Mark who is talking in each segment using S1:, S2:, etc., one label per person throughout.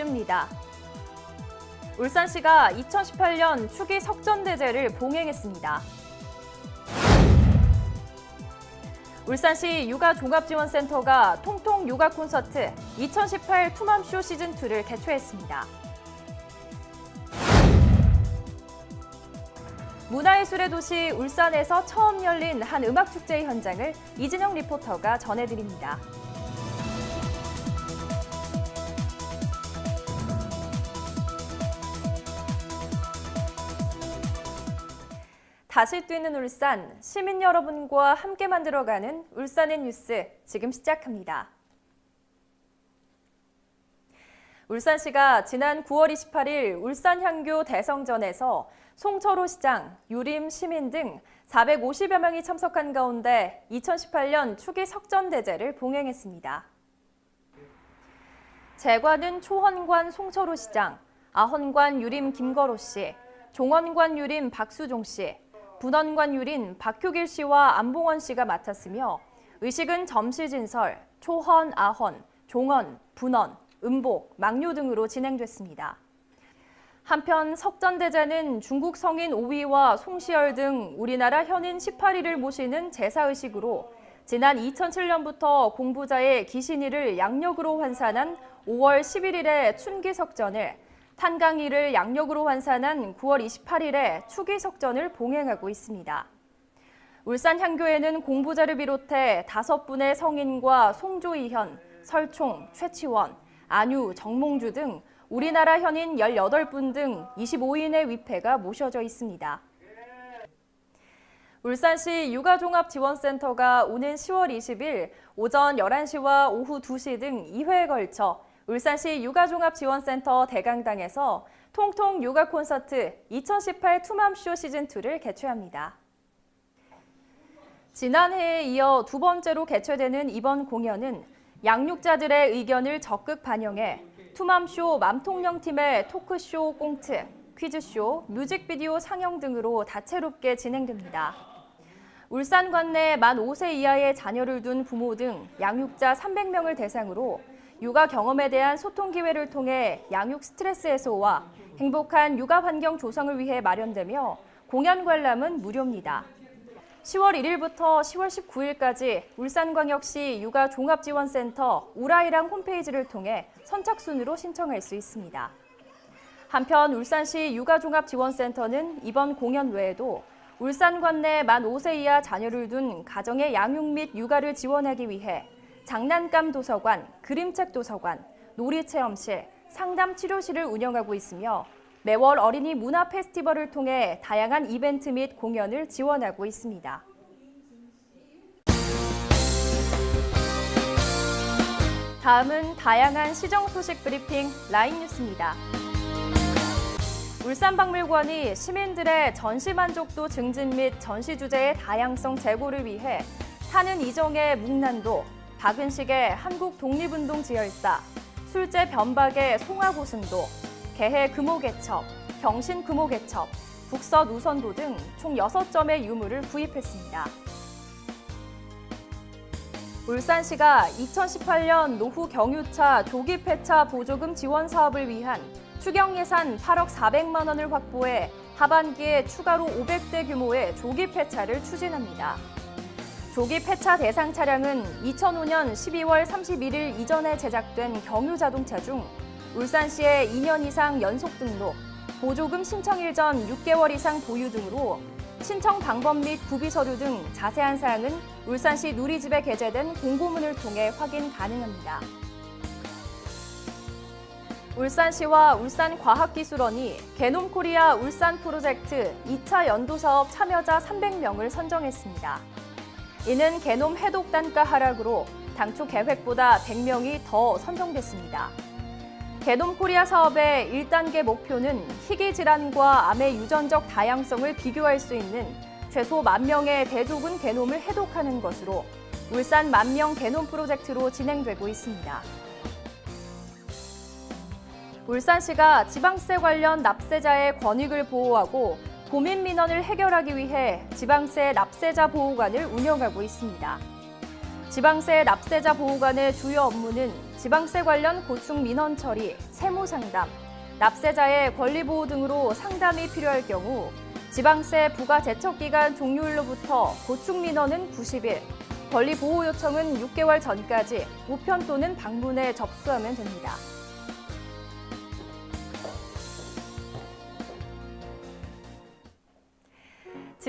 S1: 이슈입니다. 울산시가 2018년 추기 석전대제를 봉행했습니다. 울산시 육아종합지원센터가 통통 육아 콘서트 2018 투맘쇼 시즌2를 개최했습니다. 문화예술의 도시 울산에서 처음 열린 한 음악축제 현장을 이진영 리포터가 전해드립니다. 다시 뛰는 울산, 시민 여러분과 함께 만들어가는 울산의 뉴스 지금 시작합니다. 울산시가 지난 9월 28일 울산향교 대성전에서 송철호 시장, 유림 시민 등 450여 명이 참석한 가운데 2018년 추기 석전대제를 봉행했습니다. 재관은 초헌관 송철호 시장, 아헌관 유림 김거로 씨, 종원관 유림 박수종 씨, 분원관 유린 박효길 씨와 안봉원 씨가 맡았으며 의식은 점실진설, 초헌, 아헌, 종원, 분원, 음복, 망료 등으로 진행됐습니다. 한편 석전대제는 중국 성인 5위와 송시열 등 우리나라 현인 18위를 모시는 제사의식으로 지난 2007년부터 공부자의 기신이를 양력으로 환산한 5월 11일의 춘기석전을 탄강일을 양력으로 환산한 9월 28일에 추기석전을 봉행하고 있습니다. 울산 향교에는 공부자를 비롯해 다섯 분의 성인과 송조이현, 설총, 최치원, 안유, 정몽주 등 우리나라 현인 18분 등 25인의 위패가 모셔져 있습니다. 울산시 육아종합지원센터가 오는 10월 20일 오전 11시와 오후 2시 등 2회에 걸쳐 울산시 육아종합지원센터 대강당에서 통통 육아 콘서트 2018 투맘쇼 시즌2를 개최합니다. 지난해에 이어 두 번째로 개최되는 이번 공연은 양육자들의 의견을 적극 반영해 투맘쇼 맘통령팀의 토크쇼 꽁트, 퀴즈쇼, 뮤직비디오 상영 등으로 다채롭게 진행됩니다. 울산 관 내 만 5세 이하의 자녀를 둔 부모 등 양육자 300명을 대상으로 육아 경험에 대한 소통 기회를 통해 양육 스트레스 해소와 행복한 육아 환경 조성을 위해 마련되며 공연 관람은 무료입니다. 10월 1일부터 10월 19일까지 울산광역시 육아 종합지원센터 우라이랑 홈페이지를 통해 선착순으로 신청할 수 있습니다. 한편 울산시 육아종합지원센터는 이번 공연 외에도 울산 관 내 만 5세 이하 자녀를 둔 가정의 양육 및 육아를 지원하기 위해 장난감 도서관, 그림책 도서관, 놀이체험실, 상담 치료실을 운영하고 있으며 매월 어린이 문화 페스티벌을 통해 다양한 이벤트 및 공연을 지원하고 있습니다. 다음은 다양한 시정 소식 브리핑 라인 뉴스입니다. 울산박물관이 시민들의 전시 만족도 증진 및 전시 주제의 다양성 제고를 위해 타는 이정의 묵난도, 박은식의 한국 독립운동 지열사, 술제 변박의 송화고승도, 개해 금오개첩, 경신 금오개첩, 북서 누선도 등 총 6점의 유물을 구입했습니다. 울산시가 2018년 노후 경유차 조기 폐차 보조금 지원 사업을 위한 추경 예산 8억 400만 원을 확보해 하반기에 추가로 500대 규모의 조기 폐차를 추진합니다. 조기 폐차 대상 차량은 2005년 12월 31일 이전에 제작된 경유 자동차 중 울산시에 2년 이상 연속 등록, 보조금 신청일 전 6개월 이상 보유 등으로 신청 방법 및 구비 서류 등 자세한 사항은 울산시 누리집에 게재된 공고문을 통해 확인 가능합니다. 울산시와 울산과학기술원이 게놈 코리아 울산 프로젝트 2차 연도 사업 참여자 300명을 선정했습니다. 이는 게놈 해독 단가 하락으로 당초 계획보다 100명이 더 선정됐습니다. 게돔 코리아 사업의 1단계 목표는 희귀 질환과 암의 유전적 다양성을 비교할 수 있는 최소 만 명의 대조군 게놈을 해독하는 것으로 울산 만명 게놈 프로젝트로 진행되고 있습니다. 울산시가 지방세 관련 납세자의 권익을 보호하고 고민 민원을 해결하기 위해 지방세 납세자 보호관을 운영하고 있습니다. 지방세 납세자 보호관의 주요 업무는 지방세 관련 고충 민원 처리, 세무 상담, 납세자의 권리 보호 등으로 상담이 필요할 경우 지방세 부과 제척 기간 종료일로부터 고충 민원은 90일, 권리 보호 요청은 6개월 전까지 우편 또는 방문에 접수하면 됩니다.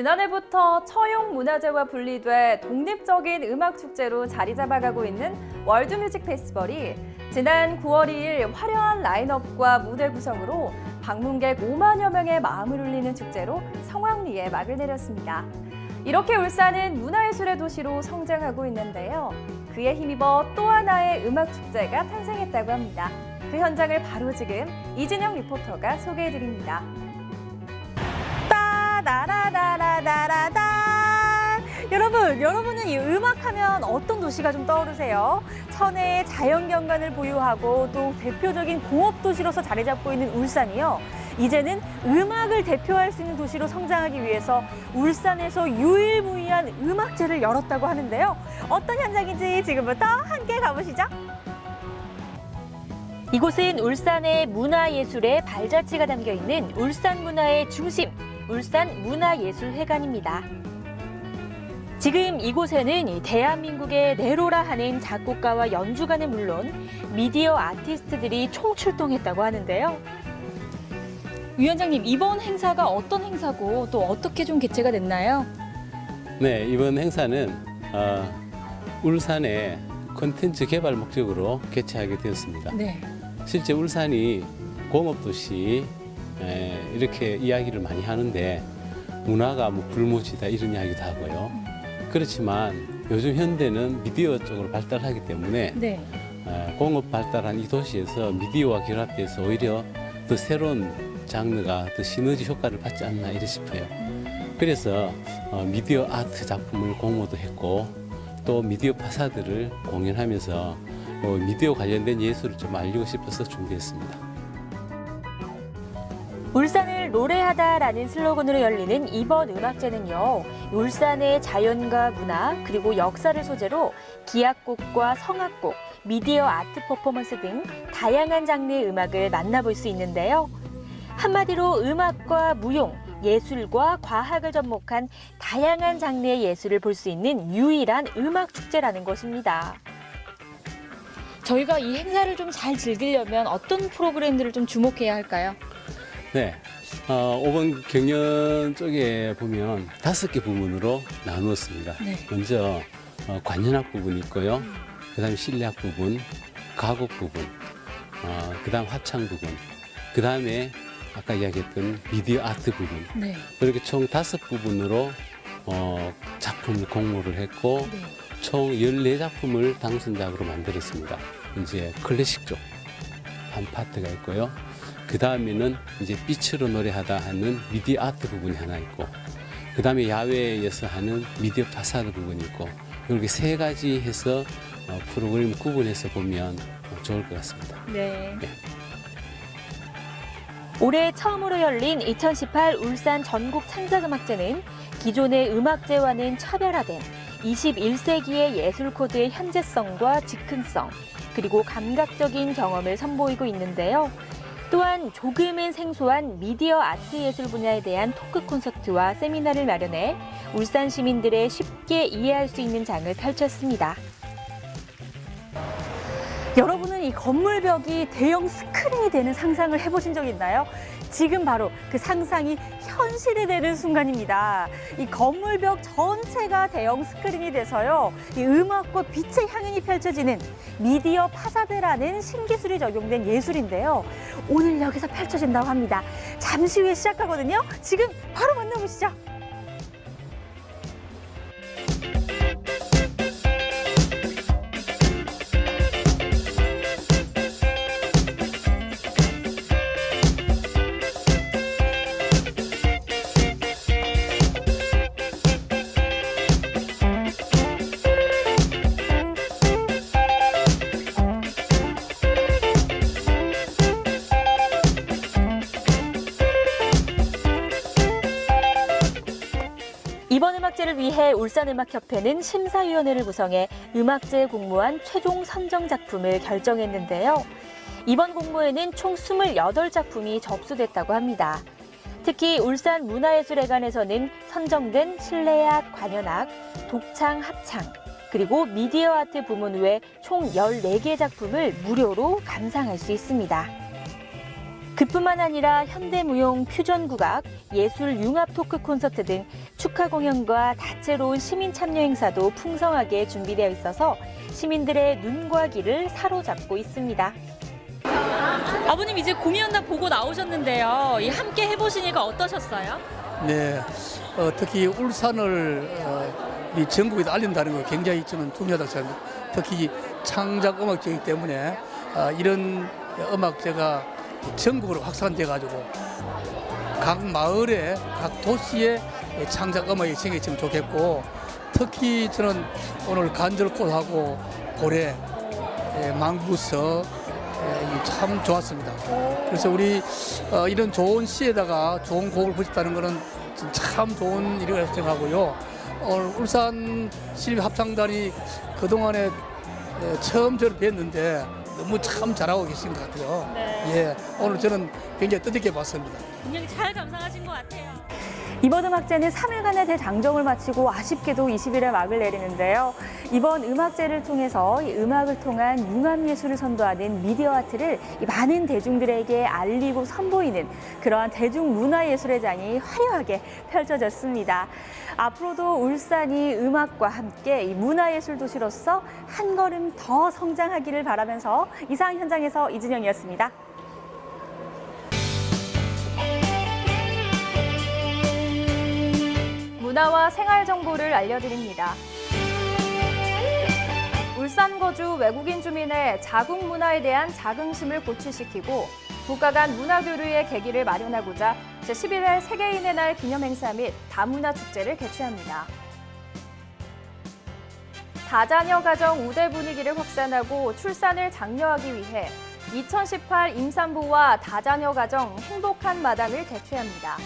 S1: 지난해부터 처용 문화재와 분리돼 독립적인 음악 축제로 자리 잡아가고 있는 월드뮤직 페스티벌이 지난 9월 2일 화려한 라인업과 무대 구성으로 방문객 5만여 명의 마음을 울리는 축제로 성황리에 막을 내렸습니다. 이렇게 울산은 문화예술의 도시로 성장하고 있는데요. 그에 힘입어 또 하나의 음악 축제가 탄생했다고 합니다. 그 현장을 바로 지금 이진영 리포터가 소개해 드립니다.
S2: 따다라다라다라다 여러분, 여러분은 이 음악하면 어떤 도시가 좀 떠오르세요? 천혜의 자연 경관을 보유하고 또 대표적인 공업 도시로서 자리 잡고 있는 울산이요. 이제는 음악을 대표할 수 있는 도시로 성장하기 위해서 울산에서 유일무이한 음악제를 열었다고 하는데요. 어떤 현장인지 지금부터 함께 가보시죠. 이곳은 울산의 문화예술의 발자취가 담겨 있는 울산 문화의 중심, 울산 문화예술회관입니다. 지금 이곳에는 이 대한민국의 네로라 하는 작곡가와 연주가는 물론 미디어 아티스트들이 총출동했다고 하는데요. 위원장님, 이번 행사가 어떤 행사고 또 어떻게 좀 개최가 됐나요?
S3: 네, 이번 행사는 어, 울산의 콘텐츠 개발 목적으로 개최하게 되었습니다.
S2: 네.
S3: 실제 울산이 공업도시 에, 이렇게 이야기를 많이 하는데 문화가 뭐 불모지다 이런 이야기도 하고요. 그렇지만 요즘 현대는 미디어 쪽으로 발달하기 때문에
S2: 네.
S3: 에, 공업 발달한 이 도시에서 미디어와 결합돼서 오히려 더 새로운 장르가 더 시너지 효과를 받지 않나 이래 싶어요. 그래서 어, 미디어 아트 작품을 공모도 했고 또 미디어 파사들을 공연하면서 어, 미디어 관련된 예술을 좀 알리고 싶어서 준비했습니다.
S2: 울산을 노래하다라는 슬로건으로 열리는 이번 음악제는요, 울산의 자연과 문화, 그리고 역사를 소재로 기악곡과 성악곡, 미디어 아트 퍼포먼스 등 다양한 장르의 음악을 만나볼 수 있는데요. 한마디로 음악과 무용, 예술과 과학을 접목한 다양한 장르의 예술을 볼 수 있는 유일한 음악 축제라는 것입니다. 저희가 이 행사를 좀 잘 즐기려면 어떤 프로그램들을 좀 주목해야 할까요?
S3: 네. 어, 5번 경연 쪽에 보면 다섯 개 부분으로 나누었습니다.
S2: 네.
S3: 먼저 어, 관현악 부분이 있고요. 그 다음에 실내악 부분, 가곡 부분, 어, 그 다음 합창 부분, 그 다음에 아까 이야기했던 미디어 아트 부분.
S2: 네.
S3: 이렇게 총 다섯 부분으로 어, 작품을 공모를 했고
S2: 네.
S3: 총 14작품을 당선작으로 만들었습니다. 이제 클래식 쪽 한 파트가 있고요. 그 다음에는 이제 빛으로 노래하다 하는 미디어 아트 부분이 하나 있고, 그 다음에 야외에서 하는 미디어 파사드 부분이 있고, 이렇게 세 가지 해서 어, 프로그램 구분해서 보면 어, 좋을 것 같습니다.
S2: 네.
S3: 네.
S2: 올해 처음으로 열린 2018 울산 전국 창작음악제는 기존의 음악제와는 차별화된 21세기의 예술 코드의 현재성과 즉흥성, 그리고 감각적인 경험을 선보이고 있는데요. 또한 조금은 생소한 미디어 아트 예술 분야에 대한 토크 콘서트와 세미나를 마련해 울산 시민들의 쉽게 이해할 수 있는 장을 펼쳤습니다. 여러분은 이 건물 벽이 대형 스크린이 되는 상상을 해보신 적 있나요? 지금 바로 그 상상이 현실이 되는 순간입니다. 이 건물벽 전체가 대형 스크린이 돼서요. 이 음악과 빛의 향연이 펼쳐지는 미디어 파사드라는 신기술이 적용된 예술인데요. 오늘 여기서 펼쳐진다고 합니다. 잠시 후에 시작하거든요. 지금 바로 만나보시죠. 음악제를 위해 울산음악협회는 심사위원회를 구성해 음악제 공모한 최종 선정 작품을 결정했는데요. 이번 공모에는 총 28작품이 접수됐다고 합니다. 특히 울산 문화예술회관에서는 선정된 실내악, 관현악, 독창, 합창, 그리고 미디어 아트 부문 외 총 14개 작품을 무료로 감상할 수 있습니다. 그뿐만 아니라 현대무용, 퓨전 국악, 예술 융합 토크 콘서트 등 축하 공연과 다채로운 시민 참여 행사도 풍성하게 준비되어 있어서 시민들의 눈과 귀를 사로잡고 있습니다.
S4: 아버님 이제 공연 다 보고 나오셨는데요. 이 함께 해보시니까 어떠셨어요?
S5: 네, 어, 특히 울산을 어, 이 전국에 알린다는 거 굉장히 저는 중요하다고 생각합니다. 특히 창작 음악제이기 때문에 어, 이런 음악제가 전국으로 확산돼 가지고 각 마을에 각 도시에 창작 음악이 생겼으면 좋겠고 특히 저는 오늘 간절꽃하고 고래, 예, 망부서 예, 참 좋았습니다. 그래서 우리 어, 이런 좋은 시에다가 좋은 곡을 붙였다는 것은 참 좋은 일이라고 생각하고요. 오늘 울산 시립 합창단이 그동안에 예, 처음 저를 뵀는데 너무 참 잘하고 계신 것 같아요. 예, 오늘 저는 굉장히 뜻있게 봤습니다.
S4: 굉장히 잘 감상하신 것 같아요.
S1: 이번 음악제는 3일간의 대장정을 마치고 아쉽게도 20일에 막을 내리는데요. 이번 음악제를 통해서 이 음악을 통한 융합예술을 선도하는 미디어 아트를 이 많은 대중들에게 알리고 선보이는 그러한 대중문화예술의 장이 화려하게 펼쳐졌습니다. 앞으로도 울산이 음악과 함께 이 문화예술 도시로서 한 걸음 더 성장하기를 바라면서 이상 현장에서 이진영이었습니다. 문화와 생활 정보를 알려드립니다. 울산 거주 외국인 주민의 자국 문화에 대한 자긍심을 고취시키고 국가 간 문화 교류의 계기를 마련하고자 제11회 세계인의 날 기념 행사 및 다문화 축제를 개최합니다. 다자녀 가정 우대 분위기를 확산하고 출산을 장려하기 위해 2018 임산부와 다자녀 가정 행복한 마당을 개최합니다.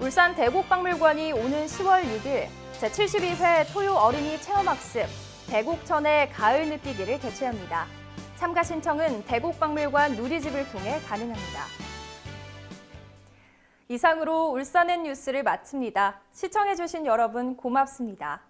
S1: 울산 대곡박물관이 오는 10월 6일 제72회 토요 어린이 체험학습 대곡천의 가을 느끼기를 개최합니다. 참가 신청은 대곡박물관 누리집을 통해 가능합니다. 이상으로 울산의 뉴스를 마칩니다. 시청해주신 여러분 고맙습니다.